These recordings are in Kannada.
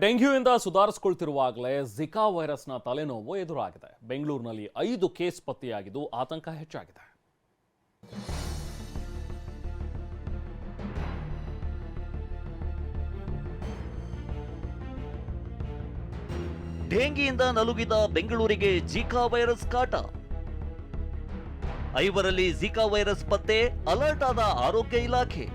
ಡೆಂಗ್ಯೂಯಿಂದ ಸುಧಾರಿಸಿಕೊಳ್ತಿರುವಾಗಲೇ ಜಿಕಾ ವೈರಸ್ನ ತಲೆನೋವು ಎದುರಾಗಿದೆ. ಬೆಂಗಳೂರಿನಲ್ಲಿ ಐದು ಕೇಸ್ ಪತ್ತೆಯಾಗಿದ್ದು ಆತಂಕ ಹೆಚ್ಚಾಗಿದೆ. ಡೆಂಗಿಯಿಂದ ನಲುಗಿದ ಬೆಂಗಳೂರಿಗೆ ಜಿಕಾ ವೈರಸ್ ಕಾಟ. ಐವರಲ್ಲಿ ಜಿಕಾ ವೈರಸ್ ಪತ್ತೆ ಅಲರ್ಟ್ ಆದ ಆರೋಗ್ಯ ಇಲಾಖೆ.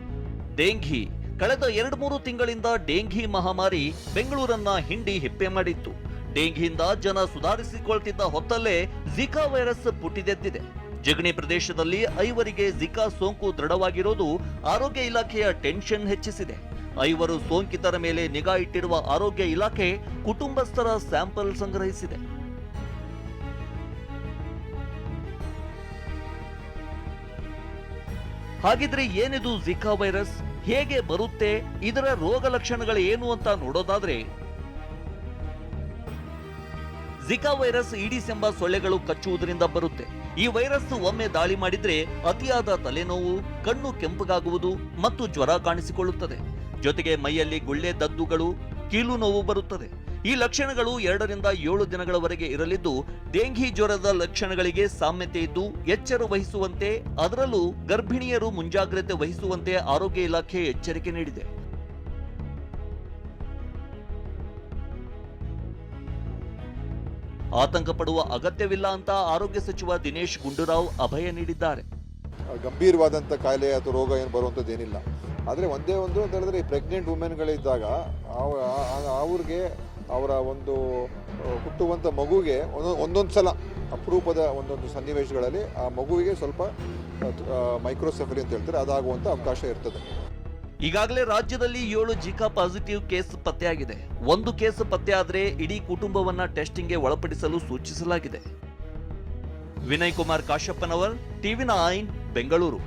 ಡೆಂಘಿ ಕಳೆದ ಎರಡು ಮೂರು ತಿಂಗಳಿಂದ ಡೆಂಘಿ ಮಹಾಮಾರಿ ಬೆಂಗಳೂರನ್ನ ಹಿಂಡಿ ಹಿಪ್ಪೆ ಮಾಡಿತ್ತು. ಡೆಂಘಿಯಿಂದ ಜನ ಸುಧಾರಿಸಿಕೊಳ್ತಿದ್ದ ಹೊತ್ತಲ್ಲೇ ಜಿಕಾ ವೈರಸ್ ಪುಟಿದೆದ್ದಿದೆ. ಜಗಣಿ ಪ್ರದೇಶದಲ್ಲಿ ಐವರಿಗೆ ಜಿಕಾ ಸೋಂಕು ದೃಢವಾಗಿರೋದು ಆರೋಗ್ಯ ಇಲಾಖೆಯ ಟೆನ್ಷನ್ ಹೆಚ್ಚಿಸಿದೆ. ಐವರು ಸೋಂಕಿತರ ಮೇಲೆ ನಿಗಾ ಇಟ್ಟಿರುವ ಆರೋಗ್ಯ ಇಲಾಖೆ ಕುಟುಂಬಸ್ಥರ ಸ್ಯಾಂಪಲ್ ಸಂಗ್ರಹಿಸಿದೆ. ಹಾಗಿದ್ರೆ ಏನಿದು ಜಿಕಾ ವೈರಸ್? ಹೇಗೆ ಬರುತ್ತೆ, ಇದರ ರೋಗ ಲಕ್ಷಣಗಳು ಏನು ಅಂತ ನೋಡೋದಾದ್ರೆ ಜಿಕಾ ವೈರಸ್ ಈಡಿಸ್ ಎಂಬ ಸೊಳ್ಳೆಗಳು ಕಚ್ಚುವುದರಿಂದ ಬರುತ್ತೆ. ಈ ವೈರಸ್ ಒಮ್ಮೆ ದಾಳಿ ಮಾಡಿದ್ರೆ ಅತಿಯಾದ ತಲೆನೋವು, ಕಣ್ಣು ಕೆಂಪಗಾಗುವುದು ಮತ್ತು ಜ್ವರ ಕಾಣಿಸಿಕೊಳ್ಳುತ್ತದೆ. ಜೊತೆಗೆ ಮೈಯಲ್ಲಿ ಗುಳ್ಳೆ ದದ್ದುಗಳು, ಕೀಲು ನೋವು ಬರುತ್ತದೆ. ಈ ಲಕ್ಷಣಗಳು ಎರಡರಿಂದ ಏಳು ದಿನಗಳವರೆಗೆ ಇರಲಿದ್ದು, ಡೆಂಘಿ ಜ್ವರದ ಲಕ್ಷಣಗಳಿಗೆ ಸಾಮ್ಯತೆ ಇದ್ದು, ಎಚ್ಚರ ವಹಿಸುವಂತೆ, ಅದರಲ್ಲೂ ಗರ್ಭಿಣಿಯರು ಮುಂಜಾಗ್ರತೆ ವಹಿಸುವಂತೆ ಆರೋಗ್ಯ ಇಲಾಖೆ ಎಚ್ಚರಿಕೆ ನೀಡಿದೆ. ಆತಂಕ ಪಡುವ ಅಗತ್ಯವಿಲ್ಲ ಅಂತ ಆರೋಗ್ಯ ಸಚಿವ ದಿನೇಶ್ ಗುಂಡೂರಾವ್ ಅಭಯ ನೀಡಿದ್ದಾರೆ. ಗಂಭೀರವಾದಂಥ ಕಾಯಿಲೆ ಅಥವಾ ರೋಗ ಏನು ಬರುವಂಥದ್ದು ಏನಿಲ್ಲ. ಆದರೆ ಒಂದೇ ಒಂದು ಅಂತ ಹೇಳಿದ್ರೆ ಈ ಪ್ರೆಗ್ನೆಂಟ್ ವುಮೆನ್ಗಳಿದ್ದಾಗ ಅವ- ಅವ್ರಿಗೆ ಅವರ ಒಂದು ಹುಟ್ಟುವಂಥ ಮಗುಗೆ ಒಂದೊಂದು ಸಲ ಅಪರೂಪದ ಒಂದೊಂದು ಸನ್ನಿವೇಶಗಳಲ್ಲಿ ಆ ಮಗುವಿಗೆ ಸ್ವಲ್ಪ ಮೈಕ್ರೋಸೆಫಲಿ ಅಂತ ಹೇಳ್ತಾರೆ. ಅದಾಗುವಂಥ ಅವಕಾಶ ಇರ್ತದೆ. ಈಗಾಗಲೇ ರಾಜ್ಯದಲ್ಲಿ ಏಳು ಜಿಕಾ ಪಾಸಿಟಿವ್ ಕೇಸ್ ಪತ್ತೆಯಾಗಿದೆ. ಒಂದು ಕೇಸ್ ಪತ್ತೆಯಾದರೆ ಇಡೀ ಕುಟುಂಬವನ್ನ ಟೆಸ್ಟಿಂಗ್ಗೆ ಒಳಪಡಿಸಲು ಸೂಚಿಸಲಾಗಿದೆ. Vinay Kumar Kashappanavar, TV nine, Bengaluru.